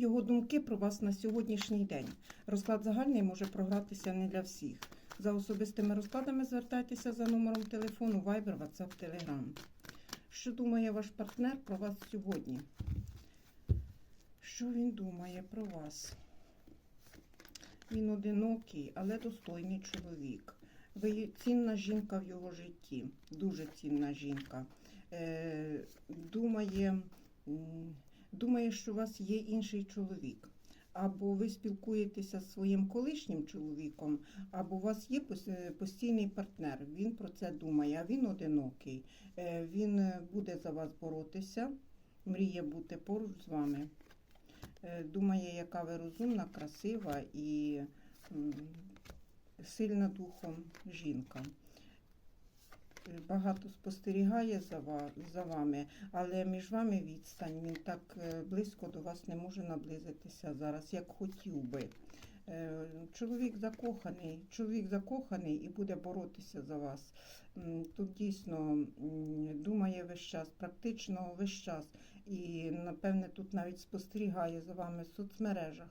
Його думки про вас на сьогоднішній день. Розклад загальний може програтися не для всіх. За особистими розкладами звертайтеся за номером телефону Viber, WhatsApp, Telegram. Що думає ваш партнер про вас сьогодні? Що він думає про вас? Він одинокий, але достойний чоловік. Ви цінна жінка в його житті, дуже цінна жінка. Е, думає, думає, що у вас є інший чоловік. Або ви спілкуєтеся зі своїм колишнім чоловіком, або у вас є е, постійний партнер. Він про це думає, а він одинокий. Е, Він е, буде за вас боротися, мріє бути поруч з вами. Думає, яка ви розумна, красива і сильна духом жінка. Багато спостерігає за, за вами, але між вами відстань. Він так е, близько до вас не може наблизитися зараз, як хотів би. Е, Чоловік закоханий, чоловік закоханий і буде боротися за вас. Тут дійсно думає весь час, практично весь час. І напевне тут навіть спостерігає за вами в соцмережах.